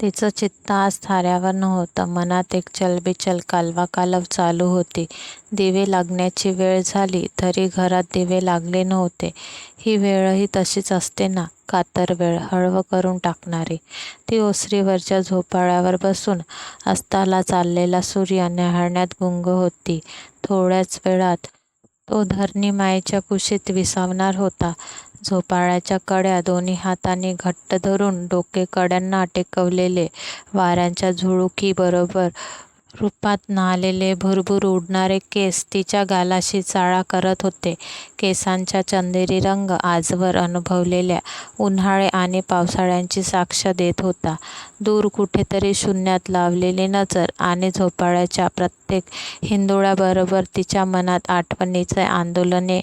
तिचं चित्त आज थाऱ्यावर नव्हतं. मनात एक चलबिचल, कालवा कालव चालू होती. दिवे लागण्याची वेळ झाली, तरी घरात दिवे लागले नव्हते. ही वेळही तशीच असते ना, कातर वेळ, हळवं करून टाकणारी. ती ओसरीवरच्या झोपाळ्यावर बसून अस्ताला चाललेला सूर्य न्याहाळण्यात गुंग होती. थोड्याच वेळात तो धरणीमायेच्या कुशीत विसावणार होता. झोपाळ्याच्या कड्या दोन्ही हातांनी घट्ट धरून डोके कड्यांना टेकवलेले, वाऱ्यांच्या झुळुकीबरोबर रूपात न्हालेले भुरभुर उडणारे केस तिच्या गालाशी चाळा करत होते. केसांचा चंदेरी रंग आजवर अनुभवलेल्या उन्हाळे आणि पावसाळ्यांची साक्ष देत होता. दूर कुठेतरी शून्यात लावलेली नजर आणि झोपाळ्याच्या प्रत्येक हिंदोळ्याबरोबर तिच्या मनात आठवणीचे आंदोलने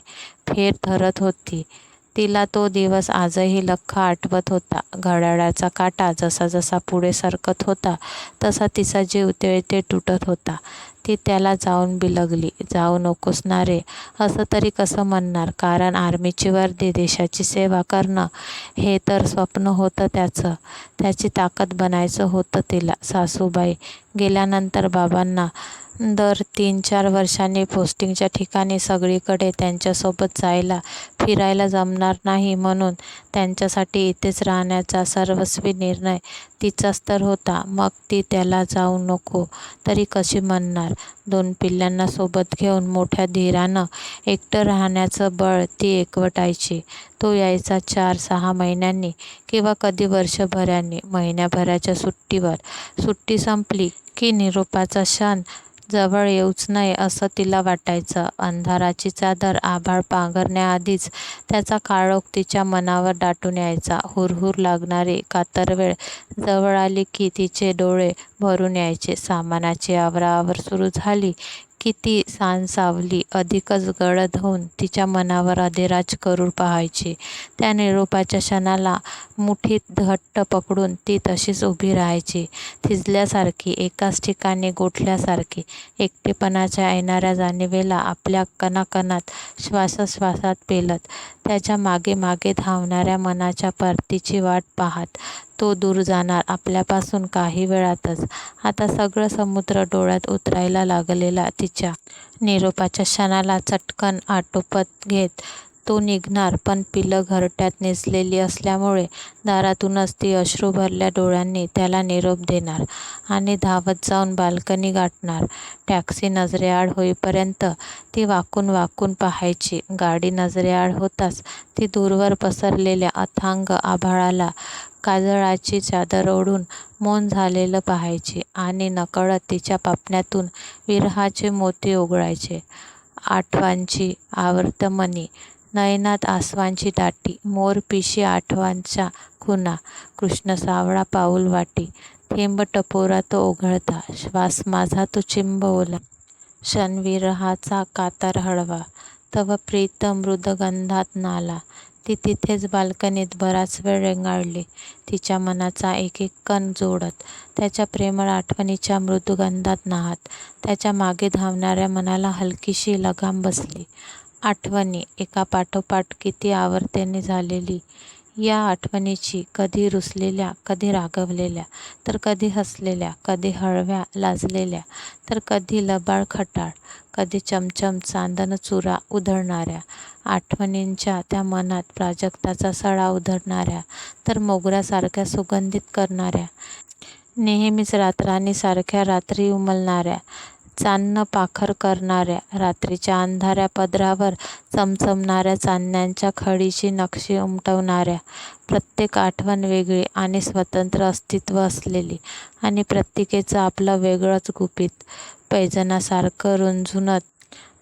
फेर धरत होती. तिला तो दिवस आजही लख्ख आठवत होता. घड्याळाचा काटा जसा-जसा पुढे सरकत होता, तसा तिचा जीव तिळे तुटत होता. ती त्याला जाऊन बिलगली. जाऊ नकोस ना रे, असं तरी कसं म्हणणार? कारण आर्मीची वर्दी, देशाची सेवा करणं हे तर स्वप्न होतं त्याचं. त्याची ताकद बनायचं होतं तिला. सासूबाई गेल्यानंतर बाबांना दर तीन-चार वर्षांनी पोस्टिंगच्या ठिकाणी सगळीकडे त्यांच्यासोबत जायला फिरायला जमणार नाही म्हणून त्यांच्यासाठी इथेच राहण्याचा सर्वस्वी निर्णय तिचाच तर होता. मग ती त्याला जाऊ नको तरी कशी म्हणणार? दोन पिल्लांना सोबत घेऊन मोठ्या धीरानं एकटं राहण्याचं बळ ती एकवटायची. तो यायचा चार-सहा महिन्यांनी किंवा कधी वर्षभरांनी महिन्याभराच्या सुट्टीवर. सुट्टी संपली की निरोपाचा क्षण जवळ येऊच नये असं तिला वाटायचं. अंधाराची चादर आभाळ पांघरण्याआधीच त्याचा काळोख तिच्या मनावर दाटून यायचा. हुरहुर लागणारी कातरवेळ जवळ आली की तिचे डोळे भरून यायचे. सामानाची आवराआवर सुरू झाली की ती अधिकच गडद होऊन तिच्या मनावर अधिराज करून पाहायची. त्या निरोपाच्या क्षणाला मुठीत घट्ट पकडून ती तशीच उभी राहायची, थिजल्यासारखी, एकाच ठिकाणी गोठल्यासारखी. एकटेपणाच्या येणाऱ्या जाणिवेला आपल्या कणाकणात, श्वासोश्वासात पेलत, त्याच्या मागे-मागे धावणाऱ्या मनाच्या परतीची वाट पाहात तो दूर जाणार आपल्यापासून काही वेळातच. आता सगळं समुद्र डोळ्यात उतरायला लागलेला तिच्या निरोपाच्या क्षणाला चटकन आटोपत घेत तो निघणार. पण पिलं घरट्यात नेसलेली असल्यामुळे दारातूनच ती अश्रू भरल्या डोळ्यांनी त्याला निरोप देणार आणि धावत जाऊन बाल्कनी गाठणार. टॅक्सी नजरेआड होईपर्यंत ती वाकून वाकून पाहायची. गाडी नजरेआड होताच ती दूरवर पसरलेल्या अथांग आभाळाला काजळाची चादर ओढून मौन झालेलं पाहायची आणि नकळत तिच्या पापण्यांतून विरहाचे मोती ओघळायचे. आठवांची आवर्तमनी, नयनात आसवांची दाटी, मोरपिशी आठवांच्या खुणा, पाऊल वाटी थेंब टपोरा तो ओघळता, श्वास माझा तो चिंब ओला क्षण विरहाचा कातर हळवा, तव प्रीत मृद नाला, ती तिथेच बाल्कनीत बराच वेळ रेंगाळली, तिच्या मनाचा एकेक कण जोडत, त्याच्या प्रेमळ आठवणीच्या मृदुगंधात नाहत त्याच्यामागे धावणाऱ्या मनाला हलकीशी लगाम बसली. आठवणी, एका पाठोपाठ किती आवर्तेने झालेली. या आठवणीची कधी रुसलेल्या, कधी रागवलेल्या तर कधी हसलेल्या, कधी हळव्या लाजलेल्या, तर कधी लबाळ खटाळ कधी चमचम चांदन चुरा उधळणाऱ्या. आठवणींच्या त्या मनात प्राजक्ताचा सडा उधळणाऱ्या, तर मोगऱ्यासारख्या सुगंधित करणाऱ्या. नेहमीच रातराणीसारख्या रात्री उमलणाऱ्या, चांदनं पाखर करणाऱ्या. रात्रीच्या अंधाऱ्या पदरावर चमचमणाऱ्या चांदण्यांच्या खडीची नक्षी उमटवणाऱ्या. प्रत्येक आठवण वेगळी आणि स्वतंत्र अस्तित्व असलेली आणि प्रत्येकीचं आपलं वेगळंच गुपित. पैजनासारखं रुंझुनत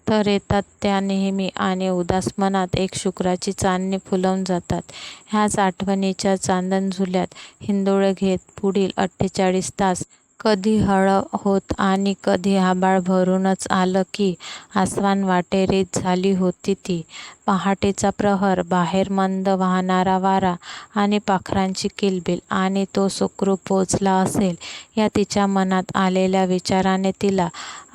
तर येतात त्या नेहमी आणि उदास मनात एक शुक्राची चांदणी फुलवून जातात. ह्याच आठवणींच्या चांदणझुल्यात हिंदोळे घेत पुढील अठ्ठेचाळीस तास कधी हळ होत आणि कधी आभाळ भरूनच आलं की आसमान वाटेरीत झाली होती ती. पहाटेचा प्रहर, बाहेर मंद वाहणारा वारा आणि पाखरांची किलबिल आणि तो सुखरूप पोचला असेल या तिच्या मनात आलेल्या विचाराने तिला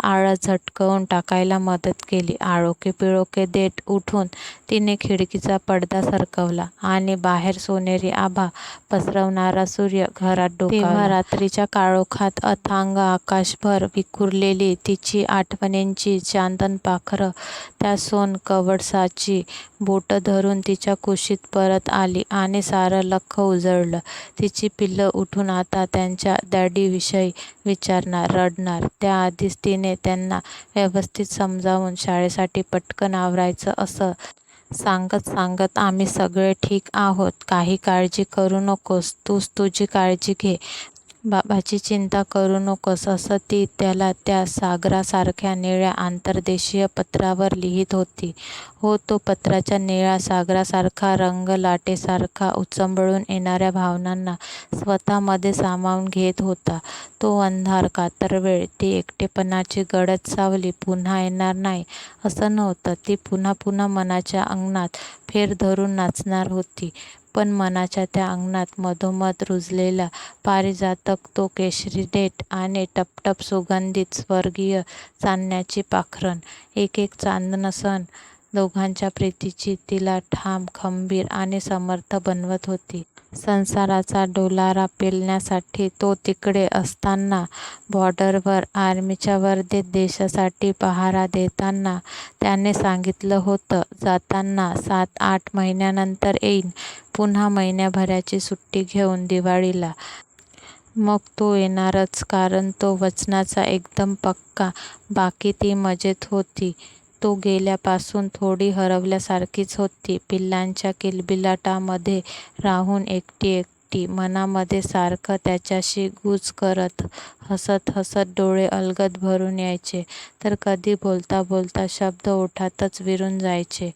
आळस झटकवून टाकायला मदत केली. आळोखे पिळोखे देत उठून तिने खिडकीचा पडदा सरकवला आणि बाहेर सोनेरी आभा पसरवणारा सूर्य घरात डोका रात्रीच्या काळोखात अथांग आकाशभर विखुरलेली तिची आठवणींची चांदणपाखरं त्या सोन कवडसाची बोटं धरून तिच्या कुशीत परत आली आणि सारं लख्ख उजळलं. तिची पिल्लं उठून आता त्यांच्या डॅडीविषयी विचारणार, रडणार. त्याआधीच तिने त्यांना व्यवस्थित समजावून शाळेसाठी पटकन आवरायचं असं सांगत सांगत आम्ही सगळे ठीक आहोत, काही काळजी करू नकोस, तूच तुझी काळजी घे, बाबाची चिंता करू नकोस असं ती त्याला त्या सागरासारख्या निळ्या आंतरदेशीय पत्रावर लिहीत होती. हो तो पत्राच्या निळ्या सागरासारखा रंग लाटेसारखा उचंबळून येणाऱ्या भावनांना स्वतःमध्ये सामावून घेत होता. तो अंधार, कातरवेळ ती एकटेपणाची गडद सावली पुन्हा येणार नाही असं नव्हतं. ती पुन्हा पुन्हा मनाच्या अंगणात फेर धरून नाचणार होती. पण मनाच्या त्या अंगणात मधोमध रुजलेला पारिजातक, तो केशरी देठ आणि टपटप सुगंधित स्वर्गीय चांदण्याची पाखरण एक एक चांदणं दोघांच्या प्रीतीची तिला ठाम, खंबीर आणि समर्थ बनवत होती. संसाराचा डोलारा पेलण्यासाठी तो तिकडे असताना, बॉर्डरवर आर्मीच्या वर्दीत देशासाठी पहारा देताना त्याने सांगितलं होतं, जाताना सात आठ महिन्यानंतर येईन पुन्हा महिन्याभराची सुट्टी घेऊन दिवाळीला. मग तो येणारच कारण तो वचनाचा एकदम पक्का. बाकी ती मजेत होती. तो गेल्यापासून थोडी हरवल्यासारखीच होती. पिल्लांच्या किलबिलाटामध्ये राहून एकटी एकटी. मनामध्ये सारखं त्याच्याशी गूज करत. हसत हसत डोळे अलगद भरून यायचे तर कधी बोलता बोलता शब्द ओठातच विरून जायचे.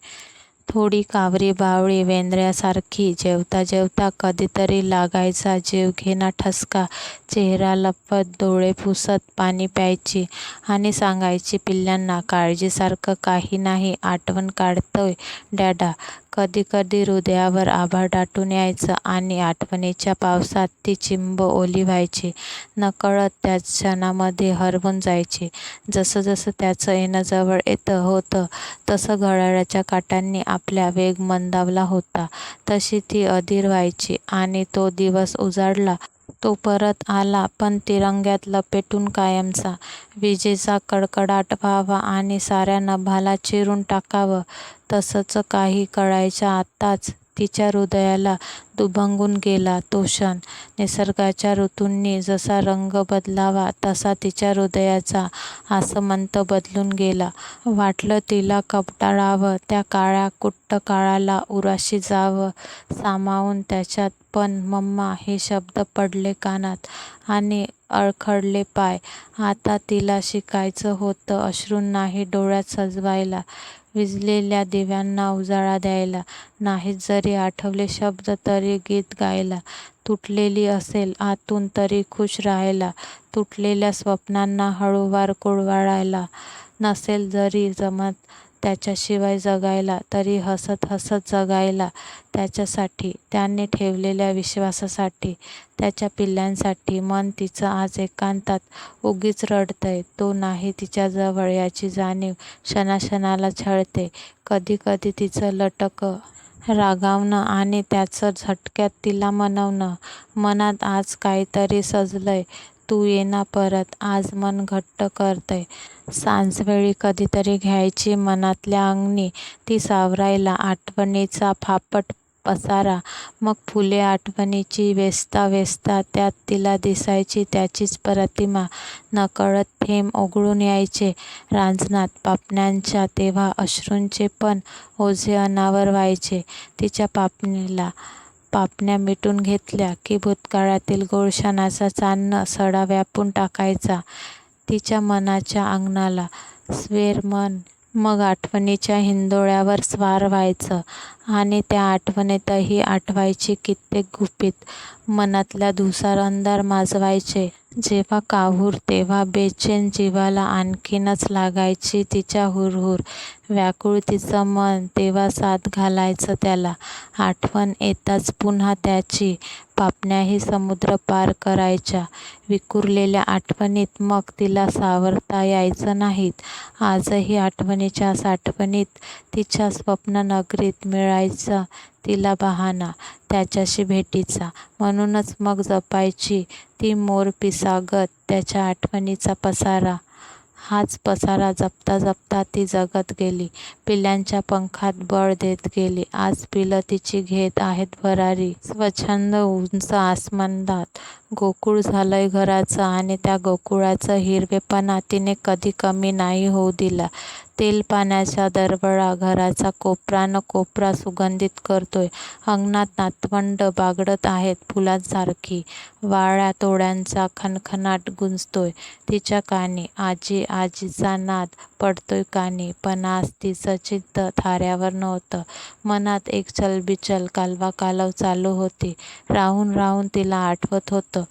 थोडी कावरी-बावळी वेंद्र्यासारखी. जेवता जेवता कधीतरी लागायचा जीवघेणा ठसका. चेहरा लपत डोळे पुसत पाणी प्यायची आणि सांगायची पिल्लांना, काळजीसारखं काही नाही, आठवण काढतोय डॅडा. कधी कधी हृदयावर आभाळ दाटून यायचं आणि आठवणीच्या पावसात ती चिंब ओली व्हायची. नकळत त्या क्षणामध्ये हरवून जायची. जसं जसं त्याचं येणं जवळ येतं होतं तसं घड्याळाच्या काट्यांनी आपला वेग मंदावला होता तशी ती अधीर व्हायची. आणि तो दिवस उजाडला. तो परत आला पण तिरंग्यात लपेटून कायमचा. विजेचा कडकडाट व्हावा आणि साऱ्या नभाला चिरून टाकावं तसंच काही कळायच्या आत्ताच तिच्या हृदयाला दुभंगून गेला तो क्षण. निसर्गाच्या ऋतूंनी जसा रंग बदलावा तसा तिच्या हृदयाचा आसमंत बदलून गेला. वाटलं तिला कपटाळावं त्या काळ्या कुट्ट काळाला उराशी जावं सामावून त्याच्यात पण मम्मा हे शब्द पडले कानात आणि अलखडले पाय. आता तिला शिकायचं होतं अश्रूंनाही डोळ्यात सजवायला, विजलेल्या दिव्यांना उजाळा द्यायला. नाहीत जरी आठवले शब्द तरी गीत गायला. तुटलेली असेल आतून तरी खुश राहायला. तुटलेल्या स्वप्नांना हळूवार कुळवाळायला नसेल जरी जमत त्याच्याशिवाय जगायला तरी हसत हसत जगायला. त्याच्यासाठी, त्याने ठेवलेल्या विश्वासासाठी, त्याच्या पिल्ल्यांसाठी मन तिचं आज एकांतात उगीच रडतंय. तो नाही तिच्याजवळ याची जाणीव क्षणाक्षणाला छळते. कधी कधी तिचं लटकं रागावणं आणि त्याचं झटक्यात तिला मनवणं. मनात आज काहीतरी सजलंय. तू ये ना परत. आज मन घट्ट करतंय. सांजवेळी कधीतरी घ्यायची मनातल्या अंगणी ती सावरायला आठवणीचा फापट पसारा. मग फुले आठवणीची वेचता वेचता त्यात तिला दिसायची त्याचीच प्रतिमा. नकळत थेंब ओघळून यायचे रांजणात पापण्यांच्या. तेव्हा अश्रूंचे पण ओझे अनावर व्हायचे. तिच्या पापणीला. पापण्या मिटून घेतल्या की भूतकाळातील गोळशानाचा क्षणांचा सडा व्यापून टाकायचा तिच्या मनाच्या अंगणाला. स्वेर मन मग आठवणीच्या हिंदोळ्यावर स्वार व्हायचं आणि त्या आठवणीतही आठवायची कित्येक गुपित मनातल्या धुसार अंधार माजवायचे. जेव्हा काहूर तेव्हा बेचैन जीवाला आणखीनच लागायची तिच्या हुरहुर. व्याकुळ तिचं मन तेव्हा साथ घालायचं त्याला. आठवण येताच पुन्हा त्याची पापण्याही समुद्र पार करायच्या. विखुरलेल्या आठवणीत मग तिला सावरता यायचं नाहीत. आजही आठवणीच्या साठवणीत तिच्या स्वप्ननगरीत मिळायचा तिला बहाणा त्याच्याशी भेटीचा. म्हणूनच मग जपायची ती मोरपिसागत त्याच्या आठवणीचा पसारा. हाच पसारा जपता जपता ती जगत गेली. पिल्यांच्या पंखात बळ देत गेली. आज पिलं तिची घेत आहेत भरारी. स्वच्छंद उंच आसमंदात गोकुळ झालंय घराचं आणि त्या गोकुळाचं हिरवेपणा तिने कधी कमी नाही होऊ दिला. तेलपाण्याचा दरवळा घराचा कोपरा न कोपरा सुगंधित करतोय. अंगणात नातवंड बागडत आहेत फुलांसारखी. वाळ्या तोड्यांचा खणखणाट गुंजतोय तिच्या कानी. आजी आजीचा नाद पडतोय कानी. पण आज तिचं चित्त थाऱ्यावर नव्हतं. मनात एक चलबिचल कालवा कालव चालू होती. राहून राहून तिला आठवत होतं.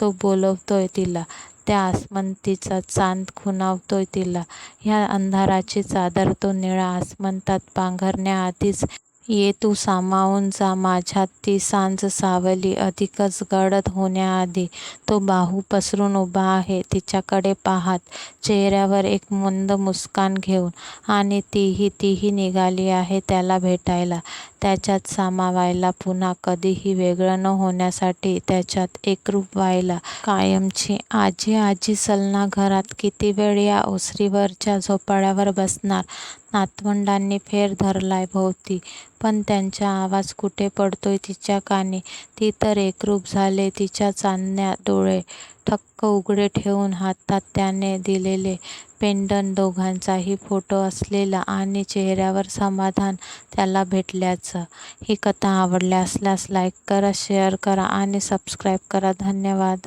तो बोलवतोय तिला. त्या आसमंतीचा चांद खुणावतोय तिला. ह्या अंधाराची चादर तो निळा आसमंतात पांघरण्याआधीच ये तू सामावून जा माझ्यात ती सांज सावली अधिकच गडद होण्याआधी. तो बाहू पसरून उभा आहे तिच्याकडे पाहात. चेहऱ्यावर एक मंद मुस्कान घेऊन. आणि तीही तीही निघाली आहे त्याला भेटायला. त्याच्यात सामावायला. पुन्हा कधीही वेगळं न होण्यासाठी त्याच्यात एकरूप व्हायला कायमची. आजी आजी सलना घरात किती वेळ या ओसरीवरच्या झोपाळ्यावर बसणार. नातवंडांनी फेर धरलाय भोवती. पण त्यांचा आवाज कुठे पडतोय तिच्या कानी. ती तर एकरूप झाले तिच्या चांदण्या डोळे ठक्क उघडे ठेवून हातात त्याने दिलेले पेंडन दोघांचाही फोटो असलेला आणि चेहऱ्यावर समाधान त्याला भेटल्याचं. ही कथा आवडली असल्यास लाईक करा शेअर करा आणि सबस्क्राईब करा धन्यवाद.